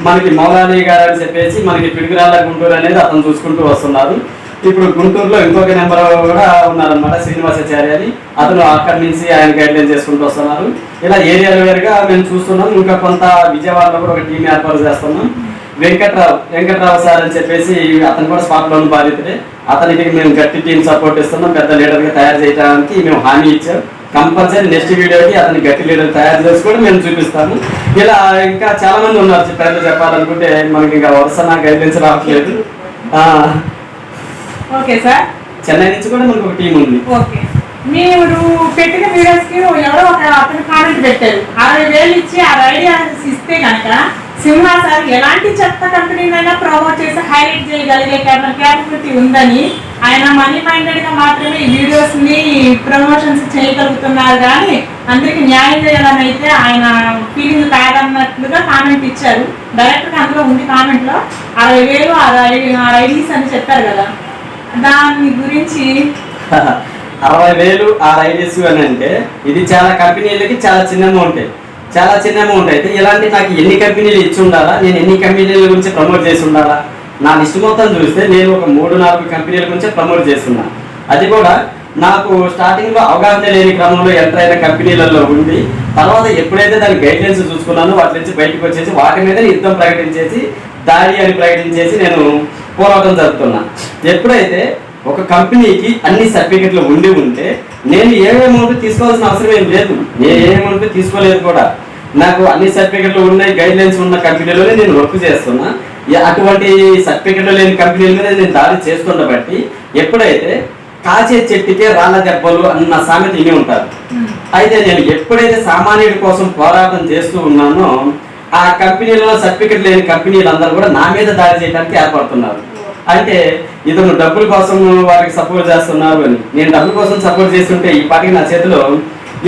Speaker 2: మనకి మౌలాలి గారు అని చెప్పేసి మనకి పిడుగురాల గుంటూరు అనేది అతను చూసుకుంటూ వస్తున్నారు. ఇప్పుడు గుంటూరులో ఇంకొక నెంబర్ కూడా ఉన్నారనమాట శ్రీనివాసాచార్య అని. అతను అక్కడి నుంచి ఆయన గైడ్లైన్ చేసుకుంటూ వస్తున్నారు. ఇలా ఏరియాల వేరుగా మేము చూస్తున్నాం. ఇంకా కొంత విజయవాడలో కూడా ఒక టీం ఏర్పాటు చేస్తున్నాం. వెంకట్రావు వెంకట్రావు సార్ అని చెప్పేసి అతను కూడా స్పాట్ లోన్ బాధితుడే. అతనికి మేము గట్టి టీం సపోర్ట్ ఇస్తున్నాం. పెద్ద లీడర్గా తయారు చేయడానికి మేము హామీ ఇచ్చాం. కంపల్సరీ నెక్స్ట్ వీడియోకి అతని గట్టి లీడర్ తయారు చేసి కూడా మేము చూపిస్తాము. ఇలా ఇంకా చాలా మంది ఉన్నారు చెప్పారు చెప్పాలనుకుంటే మనకి ఇంకా వరుస నాకు గైడెన్స్ రావట్లేదు.
Speaker 1: Okay sir.
Speaker 2: చెన్నై నుంచి కూడా మనకు ఒక టీం ఉంది.
Speaker 1: ఓకే. మీరు పెట్టిన వీడియోస్కి ఎవరో ఒక అతను కామెంట్ పెట్టారు. అరవై వేలు ఇచ్చి ఆ ఐడియాస్ ఇస్తే కనుక సింహ సార్ ఎలాంటి చెత్త కంపెనీనైనా ప్రమోట్ చేసి హైలైట్ చేయగలిగే క్యాపబిలిటీ ఉందని ఆయన మనీ మైండెడ్గా మాత్రమే ఈ వీడియోస్ని ప్రమోషన్స్ చేయగలుగుతున్నారు కానీ అందరికి న్యాయం చేయాలని అయితే ఆయన ఫీలింగ్ కాదన్నట్లుగా కామెంట్ ఇచ్చారు. డైరెక్ట్గా అందులో ఉంది కామెంట్లో అరవై వేలు ఆ ఐడీస్ అని చెప్పారు కదా. దాని గురించి
Speaker 2: అరవై వేలు ఆ రైడీస్ అని అంటే ఇది చాలా కంపెనీలకి చాలా చిన్న అమౌంట్ చాలా చిన్న అమౌంట్ అయితే ఇలాంటి నాకు ఎన్ని కంపెనీలు ఇచ్చి ఉండాలా? నేను ఎన్ని కంపెనీల గురించి ప్రమోట్ చేసి ఉండాలా? నా లిస్ట్ మొత్తం చూస్తే నేను ఒక మూడు నాలుగు కంపెనీల గురించి ప్రమోట్ చేస్తున్నా. అది కూడా నాకు స్టార్టింగ్లో అవగాహన లేని క్రమంలో ఎంటర్ అయిన కంపెనీలలో ఉండి తర్వాత ఎప్పుడైతే దాని గైడ్లైన్స్ చూసుకున్నానో వాటి నుంచి బయటకు వచ్చేసి వాటి మీద యుద్ధం ప్రకటించేసి దాడి అని ప్రకటించేసి నేను పోరాటం జరుపుతున్నా. ఎప్పుడైతే ఒక కంపెనీకి అన్ని సర్టిఫికెట్లు ఉండి ఉంటే నేను ఏ అమౌంట్ తీసుకోవాల్సిన అవసరం ఏం లేదు. నేను ఏ అమౌంట్ తీసుకోలేదు కూడా. నాకు అన్ని సర్టిఫికెట్లు ఉన్నాయి గైడ్ లైన్స్ ఉన్న కంపెనీలోనే నేను వర్క్ చేస్తున్నా. అటువంటి సర్టిఫికెట్లు లేని కంపెనీల మీద నేను దాడి చేస్తున్న బట్టి ఎప్పుడైతే కాచే చెట్టుకే రాళ్ళ దెబ్బలు అన్న సామెత ఇని ఉంటారు. అయితే నేను ఎప్పుడైతే సామాన్యుడి కోసం పోరాటం చేస్తూ ఉన్నానో ఆ కంపెనీలో సర్టిఫికెట్ లేని కంపెనీలు అందరూ కూడా నా మీద దాడి చేయడానికి ఏర్పడుతున్నారు. అంటే ఇతను డబ్బుల కోసం వారికి సపోర్ట్ చేస్తున్నారు అని. నేను డబ్బుల కోసం సపోర్ట్ చేస్తుంటే ఈ పాటికి నా చేతిలో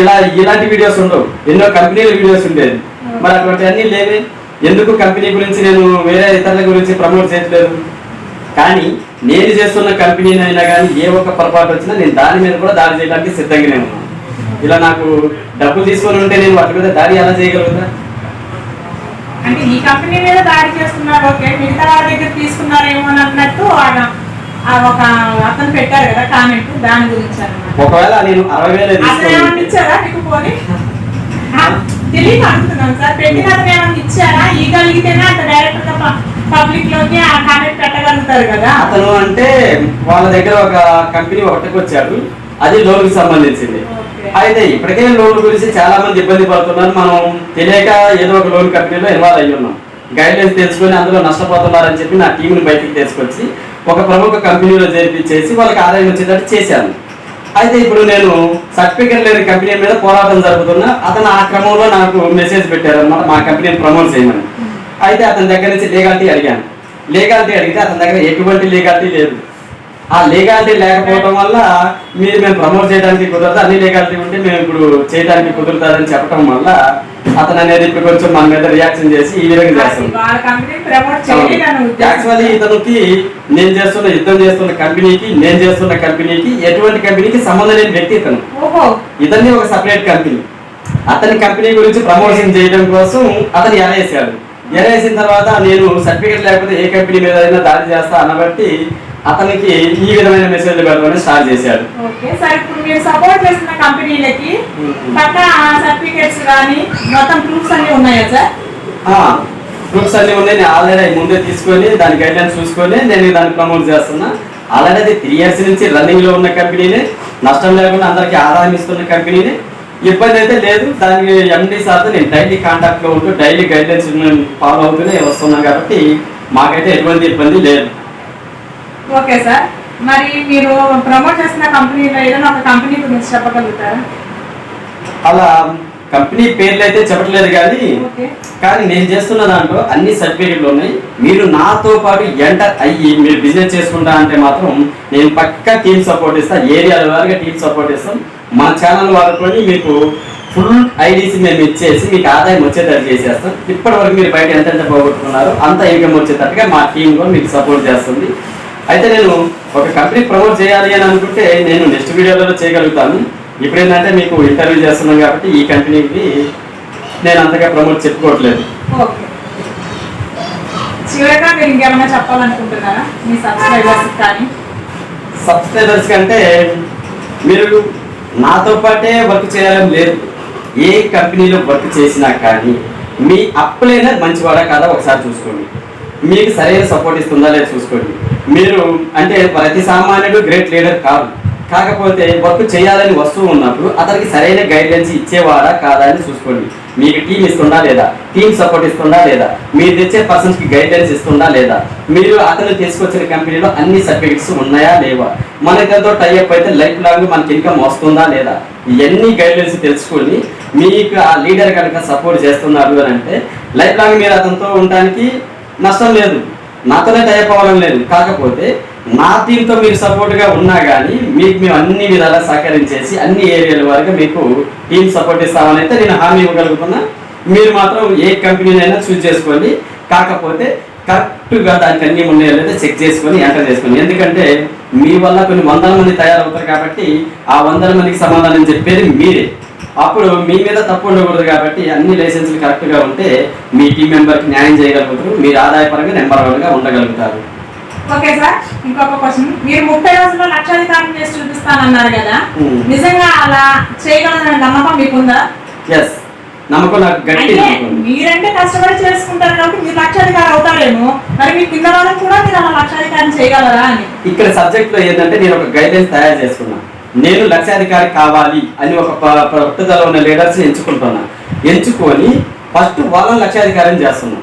Speaker 2: ఇలా ఇలాంటి వీడియోస్ ఉండవు. ఎన్నో కంపెనీల వీడియోస్ ఉండేది మరి అటువంటి అన్ని లేవే. ఎందుకు కంపెనీ గురించి నేను వేరే ఇతరుల గురించి ప్రమోట్ చేయట్లేదు? కానీ నేను చేస్తున్న కంపెనీని అయినా కానీ ఏ ఒక్క పొరపాటు వచ్చినా నేను దాని మీద కూడా దాడి చేయడానికి సిద్ధంగానే ఉన్నాను. ఇలా నాకు డబ్బులు తీసుకొని ఉంటే నేను వాటి మీద దాడి ఎలా చేయగలుగుతా?
Speaker 1: అంటే ఈ కంపెనీ మీద దాడి చేస్తున్నారు ఓకే మిగతా వాళ్ళ దగ్గర తీసుకున్నారేమో అని అన్నట్టు ఒక అతను పెట్టారు కదా కామెంట్ దాని గురించి అన్నమాట.
Speaker 2: ఒకవేళ నేను అరవై వేలు
Speaker 1: ఇచ్చారా మీకు పోనీ? ఆ, తెలియక అంటున్నాను సార్. పెట్టిన అతను ఏమన్నా ఇచ్చారా? ఇవ్వగలిగితేనే అంత డైరెక్ట్గా పబ్లిక్లోకి ఆ కామెంట్ పెట్టగలుగుతారు కదా
Speaker 2: అతను అంటే వాళ్ళ దగ్గర ఒక కంపెనీ ఒకటికి వచ్చాడు అది లోన్కి సంబంధించింది. అయితే ఇప్పటికే లోన్ గురించి చాలా మంది ఇబ్బంది పడుతున్నారు. మనం తెలియక ఏదో ఒక లోన్ కంపెనీలో ఇన్వాల్వ్ అయ్యి ఉన్నాం. గైడ్లైన్స్ తెలుసుకొని అందులో నష్టపోతున్నారని చెప్పి నా టీంని బయటికి తీసుకొచ్చి ఒక ప్రముఖ కంపెనీలో చేర్పించేసి వాళ్ళకి ఆదాయం వచ్చేటట్టు చేశాను. అయితే ఇప్పుడు నేను సర్టిఫికెట్ లేని కంపెనీ మీద పోరాటం జరుపుతున్నా అతను ఆ క్రమంలో నాకు మెసేజ్ పెట్టారు అనమాట మా కంపెనీని ప్రమోట్ చేయమని. అయితే అతని దగ్గర నుంచి లీగాలిటీ అడిగాను. లీగాలిటీ అడిగితే అతని దగ్గర ఎటువంటి లీగాలిటీ లేదు. ఆ లీగాలిటీ లేకపోవడం వల్ల మీరు మేము ప్రమోట్ చేయడానికి కుదరదు అన్ని లీగాలిటీ ఉంటే మేము ఇప్పుడు చేయడానికి కుదురుతుందని చెప్పడం వల్ల అతను అనేది ఇప్పుడు కొంచెం మన మీద రియాక్షన్ చేసి ఈ విధంగా చేస్తుంది యాక్చువల్లీ ఇతనికి నేను చేస్తున్న యుద్ధం చేస్తున్న కంపెనీకి నేను చేస్తున్న కంపెనీకి ఎటువంటి కంపెనీకి సంబంధం లేని వ్యక్తి ఇతను. ఇతన్ని ఒక సపరేట్ కంపెనీ అతని కంపెనీ గురించి ప్రమోషన్ చేయడం కోసం అతను ఎరేసాడు ఎరేసిన తర్వాత నేను సర్టిఫికెట్ లేకపోతే ఏ కంపెనీ మీద అయినా దాడి చేస్తా అన్నబట్టి అతనికి ఈ విధమైన మెసేజ్లు పెట్టమని స్టార్ట్ చేశాడు.
Speaker 1: ఓకే సార్ ఇప్పుడు మీరు సపోర్ట్ చేస్తున్న కంపెనీలకి పక్క సర్టిఫికేట్స్ కానీ మొత్తం ప్రూఫ్స్ అన్ని ఉన్నాయా సార్?
Speaker 2: ప్రూఫ్స్ అన్ని ఉన్నాయి. నేను ఆల్రెడీ ముందే తీసుకొని దాని గైడ్లైన్స్ చూసుకొని నేను దాన్ని ప్రమోట్ చేస్తున్నా. ఆల్రెడీ అది త్రీ ఇయర్స్ నుంచి రన్నింగ్లో ఉన్న కంపెనీనే. నష్టం లేకుండా అందరికీ ఆదాయం ఇస్తున్న కంపెనీనే. ఇబ్బంది అయితే లేదు. దానికి ఎండి సార్తో నేను డైలీ కాంటాక్ట్లో ఉంటూ డైలీ గైడ్లైన్స్ ఫాలో అవుతూనే వస్తున్నాం కాబట్టి మాకైతే ఎటువంటి ఇబ్బంది లేదు.
Speaker 1: Okay sir. మరి మీరు ప్రమోట్ చేస్తున్న కంపెనీలో ఏదైనా ఒక కంపెనీ గురించి చెప్పగలుగుతారా?
Speaker 2: అలా కంపెనీ పేర్లు అయితే చెప్పట్లేదు కానీ కానీ నేను చేస్తున్న దాంట్లో అన్ని సర్టిఫికెట్లు ఉన్నాయి. మీరు నాతో పాటు ఎంటర్ అయ్యి మీరు బిజినెస్ చేసుకుంటా అంటే మాత్రం నేను పక్కా టీమ్ సపోర్ట్ ఇస్తా. ఏరియాల వారిగా టీమ్ సపోర్ట్ ఇస్తాం. మా ఛానల్ వాడుకొని మీకు ఫుల్ ఐడీస్ మేము ఇచ్చేసి మీకు ఆదాయం వచ్చేటట్టు చేసేస్తాం. ఇప్పటి వరకు మీరు బయట ఎంత ఎంత పోగొట్టుకున్నారో అంత ఇన్కమ్ వచ్చేటట్టుగా మా టీం కూడా మీకు సపోర్ట్ చేస్తుంది. అయితే నేను ఒక కంపెనీ ప్రమోట్ చేయాలి అని అనుకుంటే నేను నెక్స్ట్ వీడియోలో చేయగలుగుతాను. ఇప్పుడు ఏంటంటే మీకు ఇంటర్వ్యూ చేస్తున్నాం కాబట్టి ఈ కంపెనీకి నేను అంతగా ప్రమోట్ చెప్పుకోవట్లేదు.
Speaker 1: ఓకే. చివరిగా మీరు ఇంకేమైనా చెప్పాలనుకుంటున్నారా? మీ సబ్స్క్రైబర్స్ కానీ?
Speaker 2: సబ్స్క్రైబర్స్ కంటే మీరు నాతో పాటే వర్క్ చేయాలని లేదు. ఏ కంపెనీలో వర్క్ చేసినా కానీ మీ అప్లైనర్ మంచివాడా కాదా ఒకసారి చూసుకోండి. మీకు సరైన సపోర్ట్ ఇస్తుందా లేదా చూసుకోండి. మీరు అంటే ప్రతి సామాన్యుడు గ్రేట్ లీడర్ కాదు. కాకపోతే వర్క్ చేయాలని వస్తువు ఉన్నప్పుడు అతనికి సరైన గైడ్లైన్స్ ఇచ్చేవాడా కాదా అని చూసుకోండి. మీకు టీం ఇస్తుందా లేదా? టీం సపోర్ట్ ఇస్తుందా లేదా? మీరు తెచ్చే పర్సన్స్కి గైడ్లైన్స్ ఇస్తుందా లేదా? మీరు అతను తీసుకొచ్చిన కంపెనీలో అన్ని సర్టిఫికెట్స్ ఉన్నాయా లేవా? మనకి ఎంతో టైఅప్ అయితే లైఫ్ లాంగ్ మనకి ఇన్కమ్ వస్తుందా లేదా? ఇవన్నీ గైడ్లైన్స్ తెలుసుకొని మీకు ఆ లీడర్ కనుక సపోర్ట్ చేస్తున్నారు అని అంటే లైఫ్ లాంగ్ మీరు అతనితో ఉండడానికి నష్టం లేదు. నాతోనే టైప్ అవ్వడం లేదు. కాకపోతే నా టీంతో మీరు సపోర్ట్గా ఉన్నా కానీ మీకు మేము అన్ని విధాలా సహకరించేసి అన్ని ఏరియాల వరకు మీకు టీం సపోర్ట్ ఇస్తామని అయితే నేను హామీ ఇవ్వగలుగుతున్నా. మీరు మాత్రం ఏ కంపెనీనైనా చూస్ చేసుకోండి. కాకపోతే కరెక్ట్గా దానికి అన్ని ఉన్నాయో లేదో చెక్ చేసుకొని ఎంటర్ చేసుకోండి. ఎందుకంటే మీ వల్ల కొన్ని వందల మంది తయారవుతారు కాబట్టి ఆ వందల మందికి సమాధానం చెప్పేది మీరే. అప్పుడు మీ మీద తప్పు ఉండకూడదు కాబట్టి అన్ని లైసెన్సులు కరెక్ట్గా ఉంటే మీ టీం మెంబర్కి న్యాయం చేయగలుగుతారు మీరు ఆదాయపరంగా నెంబర్ వన్గా ఉండగలుగుతారు.
Speaker 1: ఓకే సార్ ఇంకొక క్వశ్చన్. మీరు ముప్పై రోజుల్లో లక్షాధికారం చేసి చూపిస్తానన్నారు కదా. నిజంగా అలా చేయగలరనే నమ్మకం మీకుందా?
Speaker 2: ఎస్ నమ్మకం నాకు గట్టి.
Speaker 1: మీరంటే కష్టపడి చేసుకుంటారు కాబట్టి మీరు లక్షాధికారి అవుతారేమో. మరి మీ వాళ్ళకి కూడా మీరు అలా లక్షాధికారం చేయగలరా అని?
Speaker 2: ఇక్కడ సబ్జెక్ట్లో ఏంటంటే నేను ఒక గైడ్లైన్స్ తయారు చేసుకున్నా. నేను లక్షాధికారి కావాలి అని ఒక పట్టుదల ఉన్న లీడర్స్ ఎంచుకుంటున్నా. ఎంచుకొని ఫస్ట్ వాళ్ళని లక్షాధికారం చేస్తున్నా.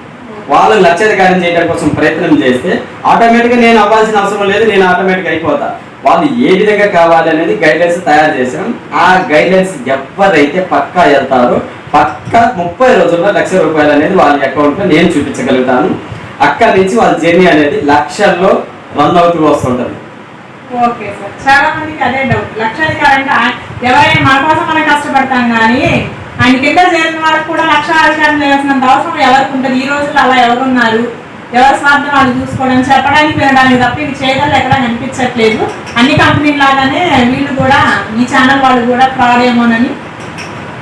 Speaker 2: వాళ్ళని లక్షాధికారం చేయడం కోసం ప్రయత్నం చేస్తే ఆటోమేటిక్గా నేను అవ్వాల్సిన అవసరం లేదు నేను ఆటోమేటిక్ అయిపోతా. వాళ్ళు ఏ విధంగా కావాలి అనేది గైడ్లైన్స్ తయారు చేసాం ఆ గైడ్లైన్స్ ఎవరైతే పక్కా వెళ్తారో పక్కా ముప్పై రోజుల్లో లక్ష రూపాయలు అనేది వాళ్ళ అకౌంట్లో నేను చూపించగలుగుతాను. అక్కడి నుంచి వాళ్ళ జర్నీ అనేది లక్షల్లో రన్ అవుతూ వస్తుంటది.
Speaker 1: Okay sir. చాలా మందికి అదే డౌట్ లక్షాధికారి ఎవరైనా మన కోసం మనం కష్టపడతాం కానీ ఆయన కింద చేరిన వాళ్ళకి కూడా లక్షాధికారం చేయాల్సినంత అవసరం ఎవరికి ఉంటుంది? ఈ రోజుల్లో అలా ఎవరున్నారు? ఎవరి స్వార్థం వాళ్ళు చూసుకోవడం చెప్పడానికి వినడానికి తప్ప ఇవి చేయగలరు ఎక్కడ కనిపించట్లేదు. అన్ని కంపెనీల లాగానే వీళ్ళు కూడా ఈ ఛానల్ వాళ్ళు కూడా ఫ్రాడ్ ఏమోనని.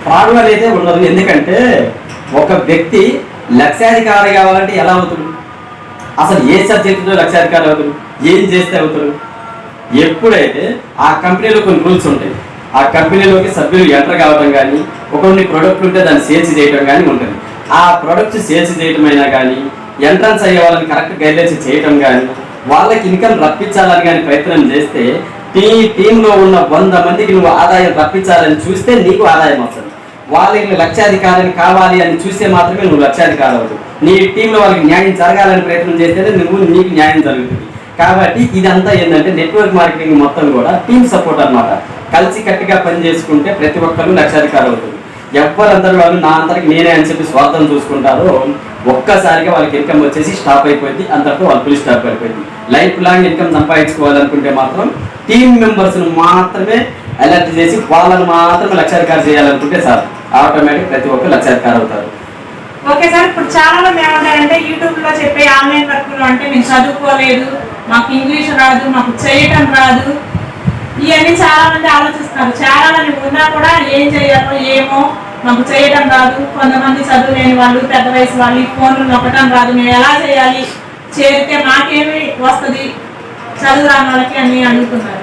Speaker 2: ఫ్రాడ్ అనేది ఉండదు. ఎందుకంటే ఒక వ్యక్తి లక్షాధికారి కావాలంటే ఎలా అవుతాడు? అసలు ఏ సబ్జెక్టులో లక్షాధికారి అవుతాడు? ఏం చేస్తే అవుతాడు? ఎప్పుడైతే ఆ కంపెనీలో కొన్ని రూల్స్ ఉంటాయి ఆ కంపెనీలోకి సభ్యులు ఎంటర్ కావడం కానీ ఒక కొన్ని ప్రొడక్ట్లు ఉంటే దాన్ని సేల్స్ చేయడం కానీ ఉంటుంది. ఆ ప్రొడక్ట్స్ సేల్స్ చేయడం అయినా కానీ ఎంట్రన్స్ అయ్యే వాళ్ళని కరెక్ట్ గైడ్లైన్స్ చేయటం కానీ వాళ్ళకి ఇన్కమ్ రప్పించాలని కానీ ప్రయత్నం చేస్తే టీ టీంలో ఉన్న వంద మందికి నువ్వు ఆదాయం రప్పించాలని చూస్తే నీకు ఆదాయం వస్తుంది. వాళ్ళకి లక్ష్యాధికారిని కావాలి అని చూస్తే మాత్రమే నువ్వు లక్షాధికారి అవుతుంది నీ టీంలో వాళ్ళకి న్యాయం జరగాలని ప్రయత్నం చేస్తేనే నువ్వు నీకు న్యాయం జరుగుతుంది. కాబట్టి ఇదంతా ఏంటంటే నెట్వర్క్ మార్కెటింగ్ మొత్తం కూడా టీం సపోర్ట్ అనమాట కలిసి కట్టిగా పని చేసుకుంటే ప్రతి ఒక్కరు లక్షాధికారి అవుతుంది ఎవరందరూ వాళ్ళు నా అందరికి నేనే అని చెప్పి స్వార్థం చూసుకుంటారో. ఒక్కసారిగా వాళ్ళకి ఇన్కమ్ వచ్చేసి స్టాప్ అయిపోయింది. అంతటితో వాళ్ళు ఫుల్ స్టాప్ అయిపోయింది. లైఫ్ లాంగ్ ఇన్కమ్ సంపాదించుకోవాలనుకుంటే మాత్రం టీమ్ మెంబర్స్ను మాత్రమే అలర్ట్ చేసి వాళ్ళని మాత్రమే లక్షాధికారి చేయాలనుకుంటే సార్ ఆటోమేటిక్ ప్రతి ఒక్కరు లక్షాధికారి అవుతారు.
Speaker 1: ఓకే సార్ ఇప్పుడు చాలా మంది ఏమంటారంటే యూట్యూబ్లో చెప్పే ఆన్లైన్ వర్క్ అంటే నేను చదువుకోలేదు మాకు ఇంగ్లీష్ రాదు మాకు చేయటం రాదు ఇవన్నీ చాలా మంది ఆలోచిస్తారు చాలా మంది ఉన్నా కూడా ఏం చేయాలో ఏమో మాకు చేయటం రాదు. కొంతమంది చదువు లేని వాళ్ళు పెద్ద వయసు వాళ్ళు ఈ ఫోన్లు నొక్కటం రాదు. మేము ఎలా చేయాలి? చేరితే మాకేమి వస్తుంది? చదువు రాని వాళ్ళకి అన్ని అడుగుతున్నారు.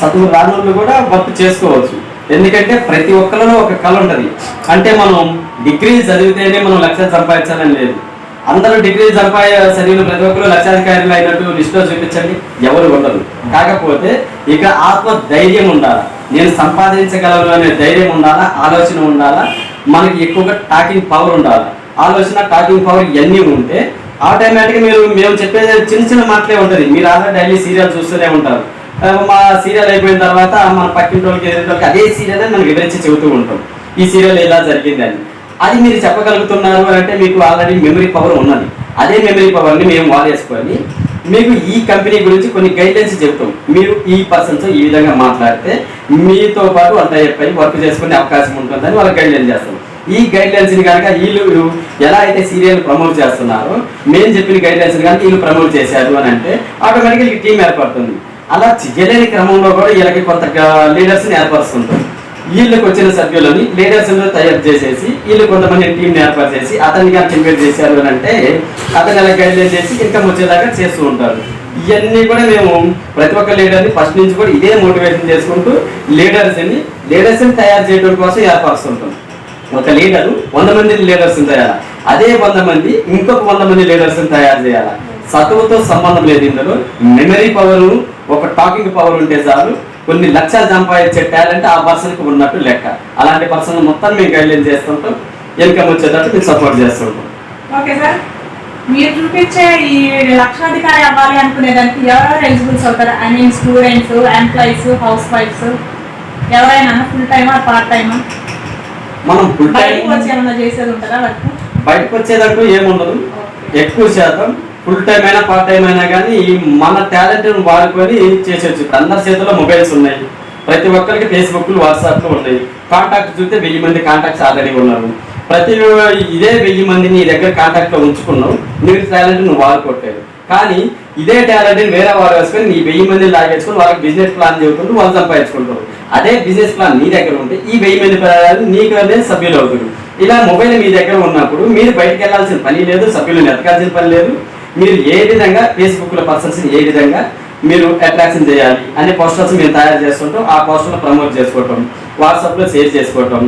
Speaker 2: చదువు రానులు కూడా వర్క్ చేసుకోవచ్చు. ఎందుకంటే ప్రతి ఒక్కరిలో ఒక కళ ఉంటుంది. అంటే మనం డిగ్రీ చదివితేనే మనం లక్ష్యం సంపాదించాలని లేదు. అందరూ డిగ్రీ సంపాద చదివిన ప్రతి ఒక్కరు లక్షాధికారులు అయినట్టు లిస్టులో చూపించండి. ఎవరు ఉండదు కాకపోతే ఇక ఆత్మ ధైర్యం ఉండాలా? నేను సంపాదించగలను అనే ధైర్యం ఉండాలా? ఆలోచన ఉండాలా? మనకి ఎక్కువగా టాకింగ్ పవర్ ఉండాలి? ఆలోచన టాకింగ్ పవర్ ఇవన్నీ ఉంటే ఆటోమేటిక్గా మీరు మేము చెప్పేది చిన్న చిన్న మాటలే ఉంటుంది. మీరు ఆల్రెడీ డైలీ సీరియల్ చూస్తూనే ఉంటారు. మా సీరియల్ అయిపోయిన తర్వాత మన పక్కింటి వాళ్ళకి ఎదుటి వాళ్ళకి అదే సీరియల్ మనం వివరించి చెబుతూ ఉంటాం. ఈ సీరియల్ ఇలా జరిగిందని. అది మీరు చెప్పగలుగుతున్నారు అని అంటే మీకు ఆల్రెడీ మెమరీ పవర్ ఉన్నది. అదే మెమరీ పవర్ని మేము వాడేసుకోవాలి మీకు ఈ కంపెనీ గురించి కొన్ని గైడ్లైన్స్ చెప్తాం. మీరు ఈ పర్సన్స్ ఈ విధంగా మాట్లాడితే మీతో పాటు అంత చెప్పి వర్క్ చేసుకునే అవకాశం ఉంటుందని వాళ్ళకి గైడ్లైన్ చేస్తాం. ఈ గైడ్లైన్స్ని కనుక వీళ్ళు ఎలా అయితే సీరియల్ ప్రమోట్ చేస్తున్నారో మేము చెప్పిన గైడ్లైన్స్ కనుక వీళ్ళు ప్రమోట్ చేశారు అని అంటే ఆటోమేటిక్గా టీం ఏర్పడుతుంది. అలా చేయలేని క్రమంలో కూడా వీళ్ళకి కొంత లీడర్స్ని ఏర్పరుస్తుంటారు. వీళ్ళకి వచ్చిన సభ్యులని లీడర్స్ తయారు చేసేసి వీళ్ళు కొంతమంది టీంని ఏర్పాటు చేసి అతన్ని కానీ ఇన్వైట్ చేశారు అని అంటే అతను అలా గైడ్లైన్ చేసి ఇన్కమ్ వచ్చేలాగా చేస్తూ ఉంటారు. ఇవన్నీ కూడా మేము ప్రతి ఒక్క లీడర్ని ఫస్ట్ నుంచి కూడా ఇదే మోటివేషన్ చేసుకుంటూ లీడర్స్ని లీడర్స్ని తయారు చేయడం కోసం ఏర్పరుస్తుంటాం ఒక లీడరు వంద మంది లీడర్స్ని తయారు? అదే వంద మంది ఇంకొక వంద మంది లీడర్స్ని తయారు చేయాలి? చదువుతో సంబంధం లేదు ఇందులో. మెమరీ పవర్ ఒక టాకింగ్ పవర్ ఉంటే చాలు. కొన్ని లక్షలు సంపాదించే టాలెంట్ ఆ పర్సన్కి ఉన్నట్టు లెక్క. అలాంటి పర్సన్ మొత్తం మేము గైడ్లైన్ చేస్తుంటాం ఇన్కమ్ వచ్చేటట్టు మేము సపోర్ట్ చేస్తుంటాం.
Speaker 1: Okay sir. మీరు చూపించే ఈ లక్షాధికారి అవ్వాలి అనుకునే దానికి ఎవరెవరు ఎలిజిబుల్స్ అవుతారు I mean students employees house wives ఎవరైనా ఫుల్ టైమా పార్ట్ టైమా
Speaker 2: మనం ఫుల్ టైం
Speaker 1: వచ్చి ఏమైనా చేసేది ఉంటుందా వర్క్?
Speaker 2: బయటకు వచ్చేదంటూ ఏముండదు. ఎక్కువ శాతం ఫుల్ టైం అయినా పార్ట్ టైం అయినా కానీ మన టాలెంట్ వాడుకొని చేసేవచ్చు ఇప్పుడు అందరి చేతిలో మొబైల్స్ ఉన్నాయి. ప్రతి ఒక్కరికి ఫేస్బుక్లు వాట్సాప్లు ఉన్నాయి. కాంటాక్ట్ చూస్తే వెయ్యి మంది కాంటాక్ట్స్ ఆల్రెడీ ఉన్నారు. ప్రతి ఇదే వెయ్యి మందిని నీ దగ్గర కాంటాక్ట్లో ఉంచుకున్నావు నీ టాలెంట్ నువ్వు వాడుకోవట్లేదు. కానీ ఇదే టాలెంట్ని వేరే వారు వేసుకొని నీ వెయ్యి మంది లాగేసుకొని వాళ్ళకి బిజినెస్ ప్లాన్ చెబుతుంటూ వాళ్ళు సంపాదించుకుంటారు. అదే బిజినెస్ ప్లాన్ నీ దగ్గర ఉంటే ఈ వెయ్యి మంది పిల్లలు నీకు అనేది సభ్యులు అవుతారు. ఇలా మొబైల్ మీ దగ్గర ఉన్నప్పుడు మీరు బయటకు వెళ్ళాల్సిన పని లేదు సభ్యులను ఎతకాల్సిన పని లేదు. మీరు ఏ విధంగా ఫేస్బుక్లో పర్సన్స్ని పర్సన్స్ ఏ విధంగా మీరు అట్రాక్షన్ చేయాలి అనే పోస్టర్స్ మేము తయారు చేసుకుంటాం ఆ పోస్టర్లు ప్రమోట్ చేసుకోవటం వాట్సాప్లో షేర్ చేసుకోవటం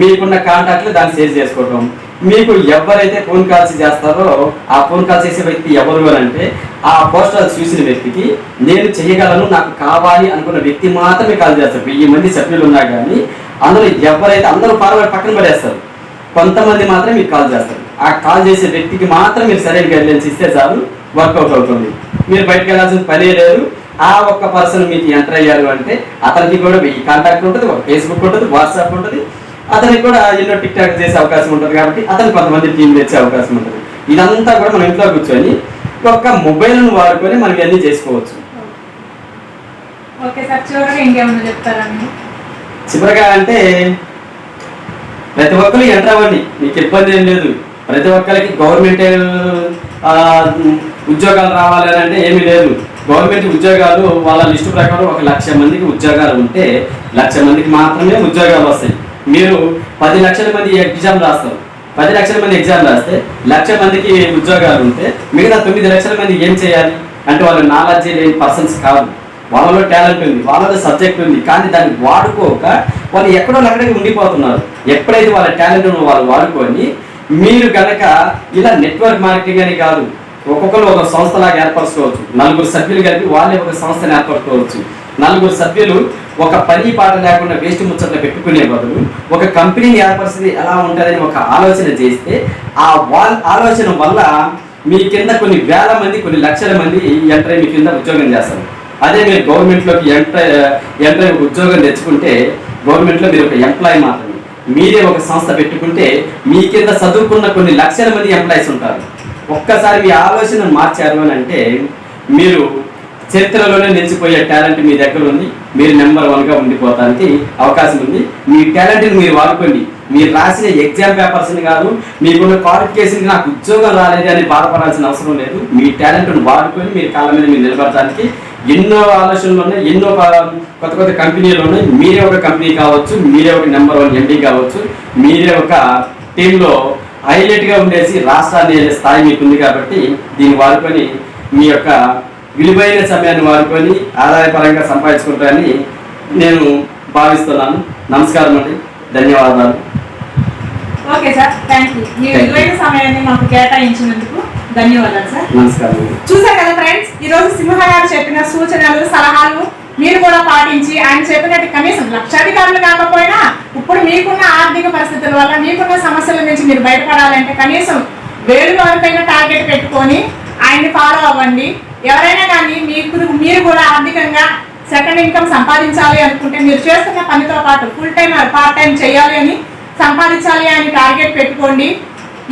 Speaker 2: మీకున్న కాంటాక్ట్లు దాన్ని షేర్ చేసుకోవటం మీకు ఎవరైతే ఫోన్ కాల్స్ చేస్తారో ఆ ఫోన్ కాల్ చేసే వ్యక్తి ఎవరు అని అంటే ఆ పోస్టర్ చూసిన వ్యక్తికి నేను చేయగలను నాకు కావాలి అనుకున్న వ్యక్తి మాత్రమే కాల్ చేస్తారు. వెయ్యి మంది సభ్యులు ఉన్నా కానీ అందులో ఎవరైతే అందరూ ఫార్వర్డ్ పక్కన పడేస్తారు కొంతమంది మాత్రం మీకు కాల్ చేస్తారు. ఆ కాల్ చేసే వ్యక్తికి మాత్రం మీరు సరైన గైడ్లైన్స్ ఇస్తే చాలు వర్కౌట్ అవుతుంది. మీరు బయటకు వెళ్ళాల్సిన పనే లేదు. ఆ ఒక్క పర్సన్ మీకు ఎంటర్ అయ్యారు అంటే అతనికి కూడా వెయ్యి కాంటాక్ట్ ఉంటుంది ఒక ఫేస్బుక్ ఉంటుంది వాట్సాప్ ఉంటుంది. అతనికి కూడా ఎన్నో టిక్ టాక్ చేసే అవకాశం ఉంటుంది కాబట్టి అతను కొంతమంది టీం తెచ్చే అవకాశం ఉంటుంది. ఇదంతా కూడా మనం ఇంట్లో కూర్చొని ఒక్క మొబైల్ను వాడుకొని మనం ఇవన్నీ చేసుకోవచ్చు.
Speaker 1: చివరగా
Speaker 2: అంటే ప్రతి ఒక్కరు ఎంటర్ అవ్వండి మీకు ఇబ్బంది ఏం లేదు. ప్రతి ఒక్కరికి గవర్నమెంట్ ఉద్యోగాలు రావాలి అని అంటే ఏమీ లేదు. గవర్నమెంట్ ఉద్యోగాలు వాళ్ళ లిస్టు ప్రకారం ఒక లక్ష మందికి ఉద్యోగాలు ఉంటే లక్ష మందికి మాత్రమే ఉద్యోగాలు వస్తాయి. మీరు పది లక్షల మంది ఎగ్జామ్ రాస్తారు. పది లక్షల మంది ఎగ్జామ్ రాస్తే లక్ష మందికి ఉద్యోగాలు ఉంటే మిగతా తొమ్మిది లక్షల మంది ఏం చేయాలి? అంటే వాళ్ళు నాలెడ్జ్ లేని పర్సన్స్ కాదు. వాళ్ళలో టాలెంట్ ఉంది వాళ్ళలో సబ్జెక్ట్ ఉంది. కానీ దాన్ని వాడుకోక వాళ్ళు ఎక్కడో అక్కడికి ఉండిపోతున్నారు. ఎప్పుడైతే వాళ్ళ టాలెంట్ వాళ్ళు వాడుకొని మీరు గనక ఇలా నెట్వర్క్ మార్కెటింగ్ అని కాదు ఒక్కొక్కరు ఒక సంస్థలాగా ఏర్పరచుకోవచ్చు. నలుగురు సభ్యులు కలిపి వాళ్ళే ఒక సంస్థను ఏర్పరచుకోవచ్చు. నలుగురు సభ్యులు ఒక పని పాట లేకుండా వేస్ట్ ముచ్చట్లు పెట్టుకునే బదులు ఒక కంపెనీని ఏర్పరిచింది ఎలా ఉంటుందని ఒక ఆలోచన చేస్తే ఆ ఆలోచన వల్ల మీ కింద కొన్ని వేల మంది కొన్ని లక్షల మంది ఎంటర్ మీ కింద ఉద్యోగం చేస్తారు. అదే మీరు గవర్నమెంట్లోకి ఎంటర్ ఎంటర్ ఉద్యోగం తెచ్చుకుంటే గవర్నమెంట్లో మీరు ఒక ఎంప్లాయీ మాత్రమే. మీరే ఒక సంస్థ పెట్టుకుంటే మీ కింద చదువుకున్న కొన్ని లక్షల మంది ఎంప్లాయీస్ ఉంటారు. ఒక్కసారి మీ ఆలోచన మార్చారు అని అంటే మీరు చరిత్రలోనే నిలిచిపోయే టాలెంట్ మీ దగ్గర ఉంది మీరు నెంబర్ వన్గా ఉండిపోతానికి అవకాశం ఉంది. మీ టాలెంట్ని మీరు వాడుకోండి. మీరు రాసిన ఎగ్జామ్ పేపర్స్ని కాదు మీకున్న క్వాలిఫికేషన్కి నాకు ఉద్యోగం రాలేదు అని బాధపడాల్సిన అవసరం లేదు. మీ టాలెంట్ను వాడుకొని మీరు కాళ్ళ మీద మీరు నిలబడటానికి ఎన్నో ఆలోచనలు ఉన్నాయి ఎన్నో కొత్త కొత్త కంపెనీలు ఉన్నాయి మీరే ఒక కంపెనీ కావచ్చు మీరే ఒక నెంబర్ వన్ ఎండీ కావచ్చు మీరే ఒక టీంలో హైలైట్గా ఉండేసి రాష్ట్రాన్ని స్థాయి మీకు ఉంది కాబట్టి దీన్ని వాడుకొని మీ యొక్క విలువైన సమయాన్ని వాడుకొని ఆదాయపరంగా సంపాదించుకుంటారని నేను భావిస్తున్నాను. నమస్కారం అండి. ధన్యవాదాలు.
Speaker 1: Okay sir. థ్యాంక్ యూ మీ. విలువైన సమయాన్ని మాకు కేటాయించినందుకు ధన్యవాదాలు సార్.
Speaker 2: నమస్కారం. అండి
Speaker 1: చూసారు కదా ఫ్రెండ్స్ ఈ రోజు సింహ గారు చెప్పిన సూచనలు సలహాలు మీరు కూడా పాటించి ఆయన చెప్పినట్టు కనీసం లక్షాధికారులు కాకపోయినా ఇప్పుడు మీకున్న ఆర్థిక పరిస్థితుల వల్ల మీకున్న సమస్యల నుంచి మీరు బయటపడాలంటే కనీసం వేలు వరకైనా టార్గెట్ పెట్టుకొని ఆయన్ని ఫాలో అవ్వండి. ఎవరైనా కానీ మీకు మీరు కూడా ఆర్థికంగా సెకండ్ ఇన్కమ్ సంపాదించాలి అనుకుంటే మీరు చేస్తున్న పనితో పాటు ఫుల్ టైం పార్ట్ టైం చేయాలి అని సంపాదించాలి అని టార్గెట్ పెట్టుకోండి.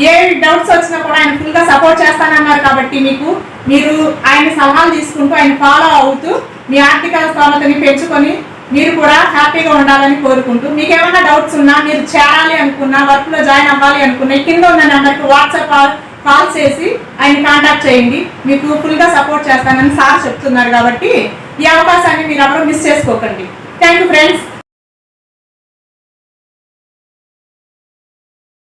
Speaker 1: ఏ డౌట్స్ వచ్చినా కూడా ఆయన ఫుల్గా సపోర్ట్ చేస్తానన్నారు కాబట్టి మీకు మీరు ఆయన సలహాలు తీసుకుంటూ ఆయన ఫాలో అవుతూ మీ ఆర్థిక స్తోమతని పెంచుకొని మీరు కూడా హ్యాపీగా ఉండాలని కోరుకుంటూ మీకు ఏమైనా డౌట్స్ ఉన్నా మీరు చేరాలి అనుకున్నా వర్క్లో జాయిన్ అవ్వాలి అనుకున్నా కింద ఉన్న నెంబర్కి వాట్సాప్ కాల్ చేసి ఆయన కాంటాక్ట్ చేయండి. మీకు ఫుల్గా సపోర్ట్ చేస్తానని సార్ చెప్తున్నారు కాబట్టి ఈ అవకాశాన్ని మీరు ఎవరు మిస్ చేసుకోకండి. Thank you friends